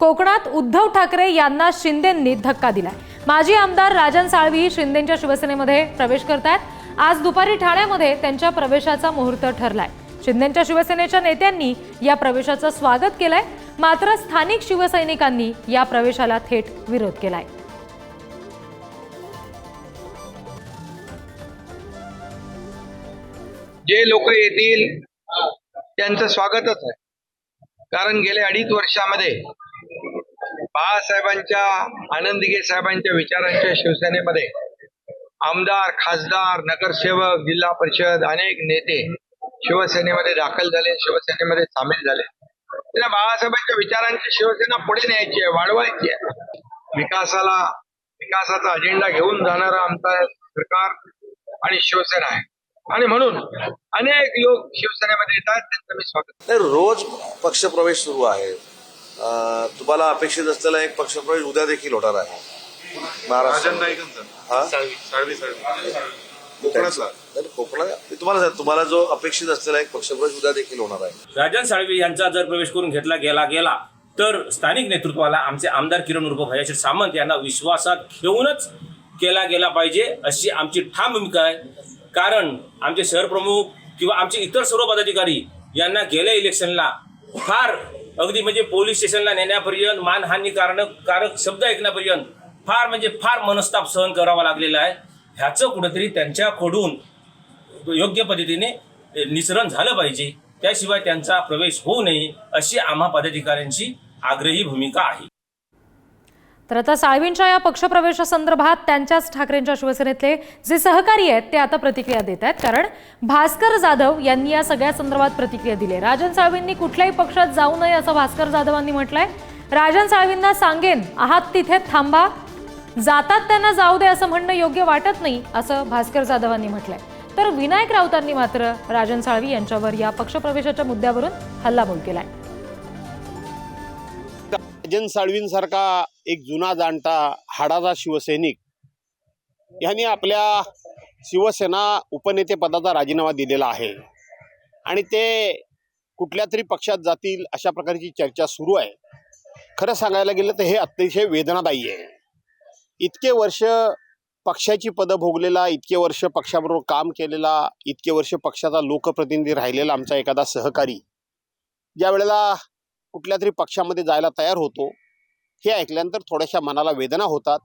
कोकणात उद्धव ठाकरे यांना शिंदेंनी धक्का दिलाय. माजी आमदार राजन साळवी शिंदेच्या शिवसेनेमध्ये प्रवेश करतायत. आज दुपारी ठाण्यामध्ये त्यांच्या प्रवेशाचा मुहूर्त ठरलाय. शिंदेच्या शिवसेनेच्या नेत्यांनी या प्रवेशाचं स्वागत केलंय. मात्र स्थानिक शिवसैनिकांनी या प्रवेशाला थेट विरोध केलाय. जे लोक येतील त्यांचं स्वागतच आहे. कारण गेल्या अडीच वर्षामध्ये बाळासाहेबांच्या आनंदगे साहेबांच्या विचारांच्या शिवसेनेमध्ये आमदार खासदार नगरसेवक जिल्हा परिषद अनेक नेते शिवसेनेमध्ये दाखल झाले शिवसेनेमध्ये सामील झाले. त्यांना बाळासाहेबांच्या विचारांची शिवसेना पुढे न्यायची आहे वाढवायची आहे. विकासाला विकासाचा अजेंडा घेऊन जाणारा आमचा सरकार आणि शिवसेना आहे. आणि म्हणून अनेक लोक शिवसेनेमध्ये येतात त्यांचं मी स्वागत रोज पक्षप्रवेश सुरू आहे. तुम्हाला अपेक्षित असलेला एक पक्षप्रवेश उद्या देखील होणार आहे. हा? तुम्हाला तुम्हाला जो अपेक्षित असलेला एक पक्षप्रवेश उद्या देखील होणार आहे. राजन साळवी यांचा जर प्रवेश करून घेतला गेला गेला तर स्थानिक नेतृत्वाला आमचे आमदार किरण उर्फ भयाशी सामंत यांना विश्वासात घेऊनच केला गेला पाहिजे अशी आमची ठाम भूमिका आहे. कारण आमचे शहर प्रमुख किंवा आमचे इतर सर्व पदाधिकारी यांना गेल्या इलेक्शनला फार अगदी म्हणजे पोलीस स्टेशनला नेण्यापर्यंत मानहानी कारण कारक शब्द ऐकण्यापर्यंत फार म्हणजे फार मनस्ताप सहन करावा लागलेला आहे. ह्याचं कुठंतरी त्यांच्याकडून योग्य पद्धतीने निसरण झालं पाहिजे. त्याशिवाय त्यांचा प्रवेश होऊ नये अशी आम्हा पदाधिकाऱ्यांची आग्रही भूमिका आहे. तर आता साळवींच्या या पक्षप्रवेशासंदर्भात त्यांच्याच ठाकरेंच्या शिवसेनेतले जे सहकारी आहेत ते आता प्रतिक्रिया देत आहेत. कारण भास्कर जाधव यांनी या सगळ्या संदर्भात प्रतिक्रिया दिली आहे. राजन साळवींनी कुठल्याही पक्षात जाऊ नये असं भास्कर जाधवांनी म्हटलंय. राजन साळवींना सांगेन आहात तिथे थांबा. जातात त्यांना जाऊ दे असं म्हणणं योग्य वाटत नाही असं भास्कर जाधवांनी म्हटलंय. तर विनायक राऊतांनी मात्र राजन साळवी यांच्यावर या पक्षप्रवेशाच्या मुद्द्यावरून हल्लाबोल केलाय. राजन साळवींसारखा एक जुना जाणता हाडाचा शिवसैनिक. यांनी आपल्या शिवसेना उपनेतेपदाचा राजीनामा दिलेला आहे. आणि ते कुठल्या तरी पक्षात जातील अशा प्रकारची चर्चा सुरू आहे. खरं सांगायला गेलं तर हे अतिशय वेदनादायी आहे. इतके वर्ष पक्षाची पदं भोगलेला इतके वर्ष पक्षाबरोबर काम केलेला इतके वर्ष पक्षाचा लोकप्रतिनिधी राहिलेला आमचा एखादा सहकारी ज्या वेळेला कुठल्या तरी पक्षामध्ये जायला तयार होतो हे ऐकल्यानंतर थोड्याशा मनाला वेदना होतात.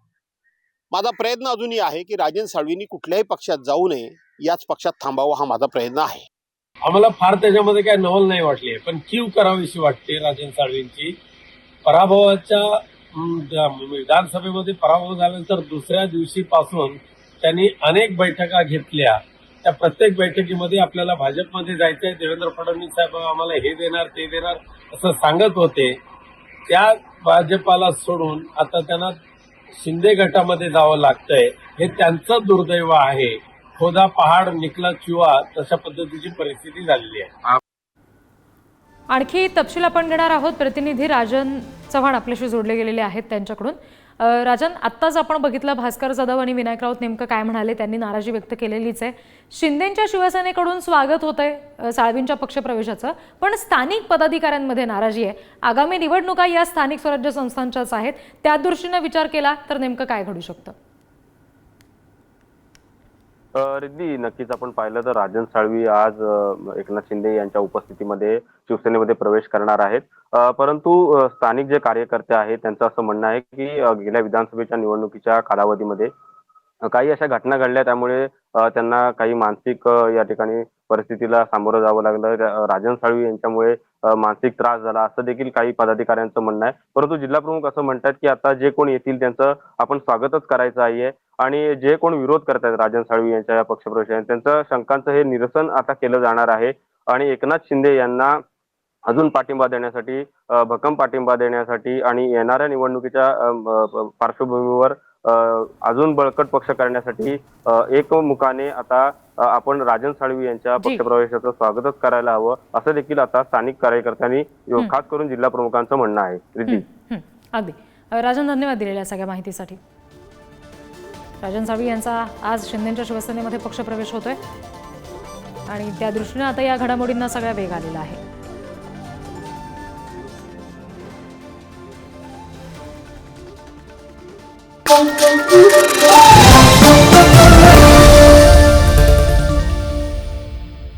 माझा प्रयत्न अजूनही आहे की राजन साळवींनी कुठल्याही पक्षात जाऊ नये याच पक्षात थांबावं हा माझा प्रयत्न आहे. आम्हाला फार त्याच्यामध्ये काय नवल नाही वाटली पण कीव करावीशी वाटते राजन साळवींची. पराभवाच्या विधानसभेमध्ये पराभव झाल्यानंतर दुसऱ्या दिवशीपासून त्यांनी अनेक बैठका घेतल्या. त्या प्रत्येक बैठकीमध्ये आपल्याला भाजपमध्ये जायचंय देवेंद्र फडणवीस साहेब आम्हाला हे देणार ते देणार असं सांगत होते. त्या भाजपाला सोडून आता त्यांना शिंदे गटामध्ये जावं लागतंय हे त्यांचं दुर्दैव आहे. खोदा पहाड निकला चुवा तशा पद्धतीची परिस्थिती झालेली आहे. आणखी तपशील आपण घेणार आहोत. प्रतिनिधी राजन चव्हाण आपल्याशी जोडले गेलेले आहेत त्यांच्याकडून. राजन आत्ताच आपण बघितलं भास्कर जाधव आणि विनायक राऊत नेमकं काय म्हणाले त्यांनी नाराजी व्यक्त केलेलीच आहे. शिंदेच्या शिवसेनेकडून स्वागत होत आहे साळवींच्या पक्षप्रवेशाचं पण स्थानिक पदाधिकाऱ्यांमध्ये नाराजी आहे. आगामी निवडणुका या स्थानिक स्वराज्य संस्थांच्याच आहेत. त्या दृष्टीनं विचार केला तर नेमकं काय घडू शकतं? रिद्धी नक्कीच आपण पाहिलं तर राजन साळवी आज एकनाथ शिंदे यांच्या उपस्थितीमध्ये शिवसेनेमध्ये प्रवेश करणार आहेत. परंतु स्थानिक जे कार्यकर्ते आहेत त्यांचं असं म्हणणं आहे की गेल्या विधानसभेच्या निवडणुकीच्या कालावधीमध्ये काही अशा घटना घडल्या त्यामुळे त्यांना काही मानसिक या ठिकाणी परिस्थितीला सामोरं जावं लागलं. राजन साळवी यांच्यामुळे मानसिक त्रास झाला असं देखील काही पदाधिकाऱ्यांचं म्हणणं आहे. परंतु जिल्हा प्रमुख असं म्हणतात की आता जे कोण येतील त्यांचं आपण स्वागतच करायचं आहे. आणि जे कोण विरोध करतायत राजन साळवी यांच्या या पक्षप्रवेशाने त्यांचं शंकांचं हे निरसन आता केलं जाणार आहे. आणि एकनाथ शिंदे यांना अजून पाठिंबा देण्यासाठी भक्कम पाठिंबा देण्यासाठी आणि येणाऱ्या निवडणुकीच्या पार्श्वभूमीवर अजून बळकट पक्ष करण्यासाठी अ, एकमुखाने आता आपण राजन साळवी यांच्या. पक्षप्रवेशाचं स्वागतच करायला हवं असं देखील आता स्थानिक कार्यकर्त्यांनी खास करून जिल्हा प्रमुखांचं म्हणणं आहे. अगदी. राजन धन्यवाद दिलेल्या सगळ्या माहितीसाठी. राजन साळवी यांचा आज शिंदेच्या शिवसेनेमध्ये पक्षप्रवेश होतोय आणि त्या दृष्टीनं आता या घडामोडींना सगळा वेग आलेला आहे Thank you.